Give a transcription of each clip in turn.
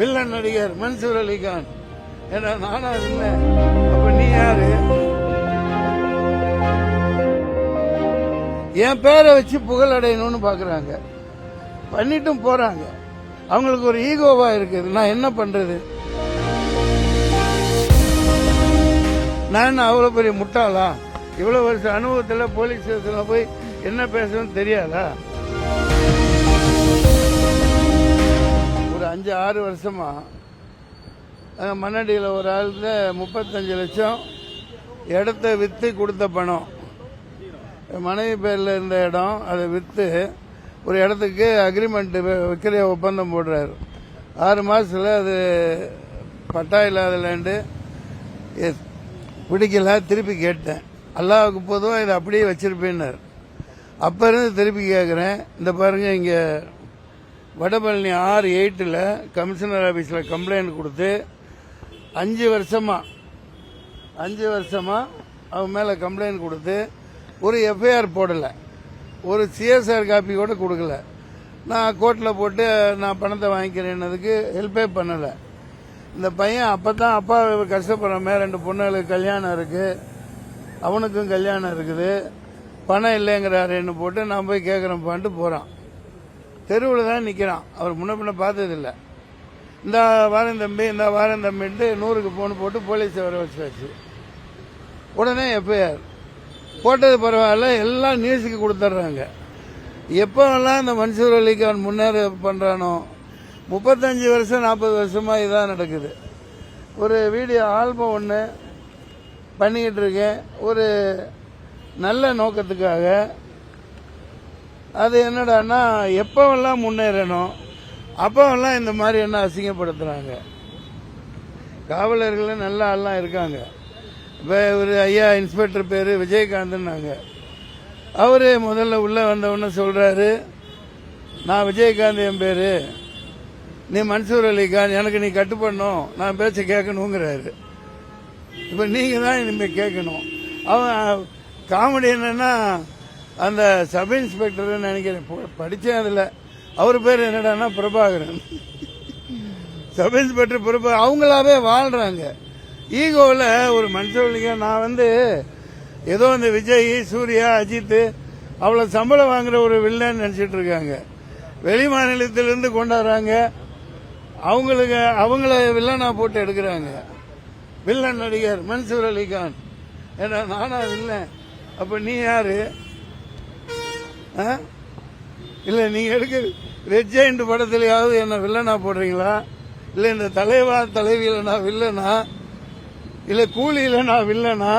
Villain நடிகர் மன்சூர் அலிகான். ஏன்னா நானா இருந்தேன். அப்ப நீ யாரு? என் பேரை வச்சு புகழ் அடையணும்னு பாக்குறாங்க. பண்ணிட்டும் போறாங்க. அவங்களுக்கு ஒரு ஈகோவா இருக்குது. நான் என்ன பண்றது? நான் என்ன அவ்வளவு பெரிய முட்டாளா? இவ்வளவு வருஷம் அனுபவத்துல போலீஸ் ஸ்டேஷன்ல போய் என்ன பேசணும்னு தெரியாதா? அஞ்சு ஆறு வருஷமா. மண்ணடியில் ஒரு ஆளுக்கு முப்பத்தஞ்சு லட்சம் இடத்த விற்று கொடுத்த பணம். மனைவி பேரில் இருந்த இடம் அதை விற்று ஒரு இடத்துக்கு அக்ரிமெண்ட் விற்கிற ஒப்பந்தம் போடுறாரு. ஆறு மாதத்தில் அது பட்டா இல்லாத லேண்டு பிடிக்கல திருப்பி கேட்டேன். அல்லாவுக்கு பொதுவாக இதை அப்படியே வச்சிருப்பேன்னார். அப்போ இருந்து திருப்பி கேட்குறேன் இந்த பாருங்க இங்கே வடபழனி ஆறு எயிட்டில் கமிஷனர் ஆஃபீஸில் கம்ப்ளைண்ட் கொடுத்து அஞ்சு வருஷமாக அஞ்சு வருஷமாக அவன் மேலே கம்ப்ளைண்ட் கொடுத்து ஒரு எஃப்ஐஆர் போடலை. ஒரு சிஎஸ்ஆர் காப்பி கூட கொடுக்கல. நான் கோர்ட்டில் போட்டு நான் பணத்தை வாங்கிக்கிறேன்னதுக்கு ஹெல்ப்பே பண்ணலை. இந்த பையன் அப்போ தான் அப்பா கஷ்டப்படுறமே ரெண்டு பொண்ணுகளுக்கு கல்யாணம் இருக்குது அவனுக்கும் கல்யாணம் இருக்குது. பணம் இல்லைங்கிறாருன்னு போட்டு நான் போய் கேட்குறேன்ப்பான்ட்டு போகிறான் தெருவில் தான் நிற்கிறான் அவர் முன்ன பின்ன பார்த்ததில்ல. இந்த வாரம் தம்பி இந்த வாரம் தம்பின்ட்டு நூறுக்கு ஃபோன் போட்டு போலீஸ் வர வச்சாச்சு. உடனே எஃப்ஐஆர். போட்டது பரவாயில்ல எல்லாம் நியூஸுக்கு கொடுத்துட்றாங்க. எப்போல்லாம் இந்த மன்சூர் அலிகான் முன்னேற பண்ணுறானோ முப்பத்தஞ்சு வருஷம் நாற்பது வருஷமாக இதான் நடக்குது. ஒரு வீடியோ ஆல்பம் ஒன்று பண்ணிக்கிட்டு இருக்கேன். ஒரு நல்ல நோக்கத்துக்காக அது என்னடான்னா எப்பவெல்லாம் முன்னேறணும் அப்பவெல்லாம் இந்த மாதிரி என்ன அசிங்கப்படுத்துறாங்க? காவலர்கள் நல்ல ஆள்லாம் இருக்காங்க. இப்போ ஒரு ஐயா இன்ஸ்பெக்டர் பேர் விஜயகாந்த்னாங்க. அவர் முதல்ல உள்ளே வந்தவுடனே சொல்கிறாரு நான் விஜயகாந்த் என் பேர். நீ மன்சூர் அலிகான் எனக்கு நீ கட்டுப்படணும். நான் பேச்ச கேட்கணுங்கிறாரு. இப்போ நீங்கள் தான் இனிமேல் கேட்கணும். அவன் காமெடி என்னன்னா அந்த சப் இன்ஸ்பெக்டர் நினைக்கிறேன். படித்தேன் அதில். அவர் பேர் என்னடான்னா பிரபாகரன். சப் இன்ஸ்பெக்டர் பிரபா அவங்களாவே வாழ்றாங்க. ஈகோவில் ஒரு மனுஷவழிங்க நான் வந்து ஏதோ இந்த விஜய் சூர்யா அஜித் அவ்வளோ சம்பளம் வாங்குற ஒரு வில்லன்னு நினச்சிட்டு இருக்காங்க. வெளி மாநிலத்திலிருந்து கொண்டாடுறாங்க. அவங்களுக்கு அவங்கள வில்லனா போட்டு எடுக்கிறாங்க. வில்லன் நடிகர் மன்சூர் அலிகான் ஏன்னா நானா வில்லன். அப்போ நீ யாரு? இல்லை நீங்கள் எடுக்க ரெட் ஜெயிண்ட் படத்துலயாவது என்ன வில்லனா போடுறீங்களா? இல்லை இந்த தலைவா தலைவியில் நான் வில்லனா இல்லை கூலியில் நான் வில்லனா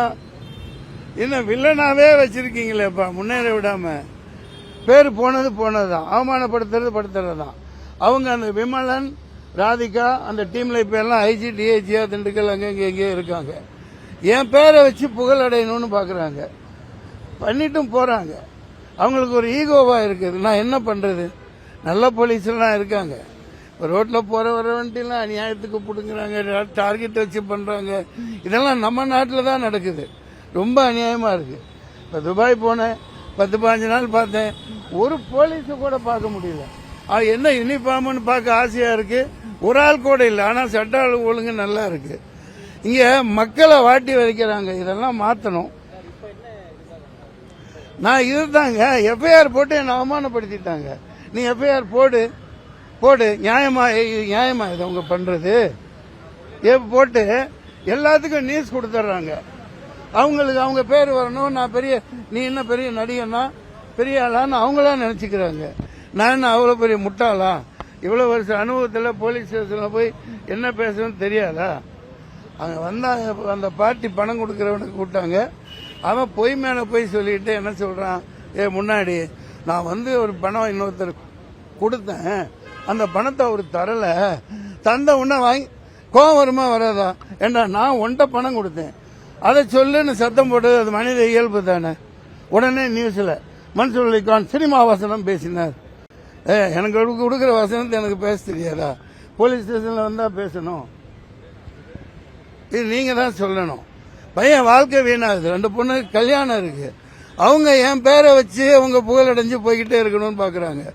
என்ன வில்லனாவே வச்சிருக்கீங்களேப்பா முன்னேற விடாம. பேர் போனது போனதுதான் அவமானப்படுத்துறது படுத்துறதுதான். அவங்க அந்த விமலன் ராதிகா அந்த டீம்ல இப்ப எல்லாம் ஐஜி டிஐஜியா திண்டுக்கல் அங்க இங்க எங்கேயோ இருக்காங்க. என் பேரை வச்சு புகழ் அடையணும்னு பாக்குறாங்க. பண்ணிட்டும் போறாங்க. அவங்களுக்கு ஒரு ஈகோவாக இருக்குது. நான் என்ன பண்ணுறது நல்ல போலீஸ்லாம் இருக்காங்க. ரோட்டில் போகிற வர வண்டிலாம் அநியாயத்துக்கு பிடுங்குறாங்க. டார்கெட் வச்சு பண்ணுறாங்க இதெல்லாம் நம்ம நாட்டில் தான் நடக்குது. ரொம்ப அநியாயமாக இருக்குது இப்போ துபாய் போனேன். பத்து பதினஞ்சு நாள் பார்த்தேன். ஒரு போலீஸை கூட பார்க்க முடியல. அது என்ன யூனிஃபார்ம்னு பார்க்க ஆசையாக இருக்குது ஒரு ஆள் கூட இல்லை. ஆனால் சட்ட ஒழுங்கு நல்லா இருக்குது இங்கே மக்களை வாட்டி வதைக்கிறாங்க இதெல்லாம் மாற்றணும் நான் இதுதாங்க எஃப்ஐஆர் போட்டு என்னை அவமானப்படுத்திட்டாங்க. நீ எஃப்ஐஆர் போடு போடு நியாயமா நியாயமா இது அவங்க பண்றது. ஏ போட்டு எல்லாத்துக்கும் நியூஸ் கொடுத்துட்றாங்க. அவங்களுக்கு அவங்க பேர் வரணும் நான் பெரிய நீ என்ன பெரிய நடிகனா பெரிய ஆளான்னு அவங்களா நினைச்சுக்கிறாங்க. நான் என்ன அவ்வளோ பெரிய முட்டாளா? இவ்வளோ வருஷம் அனுபவத்தில் போலீஸ் ஸ்டேஷன்ல போய் என்ன பேசணும்னு தெரியாதா? அங்கே வந்தாங்க அந்த பார்ட்டி பணம் கொடுக்குறவனுக்கு கூப்பிட்டாங்க. அவன் பொய் மேல போய் சொல்லிட்டு என்ன சொல்றான்? ஏ முன்னாடி நான் வந்து ஒரு பணம் இன்னொருத்தர் கொடுத்தேன். அந்த பணத்தை அவர் தரல. தந்த உடனே வாங்கி கோவம் வருமா வராதா? ஏண்டா நான் ஒன்ட்ட பணம் கொடுத்தேன். அதை சொல்லுன்னு சத்தம் போட்டது அது மனித இயல்பு தானே. உடனே நியூஸ்ல மன்சூர் அலிகான் சினிமா வசனம் பேசினார். ஏ எனக்கு கொடுக்குற வசனத்தை எனக்கு பேச தெரியாதா? போலீஸ் ஸ்டேஷன்ல வந்தா பேசணும். இது நீங்க தான் சொல்லணும். பையன் வாழ்க்கை வீணாகுது. ரெண்டு பொண்ணு கல்யாணம் இருக்கு. அவங்க என் பேரை வச்சு அவங்க புகழடைஞ்சு போய்கிட்டே இருக்கணும்னு பாக்குறாங்க.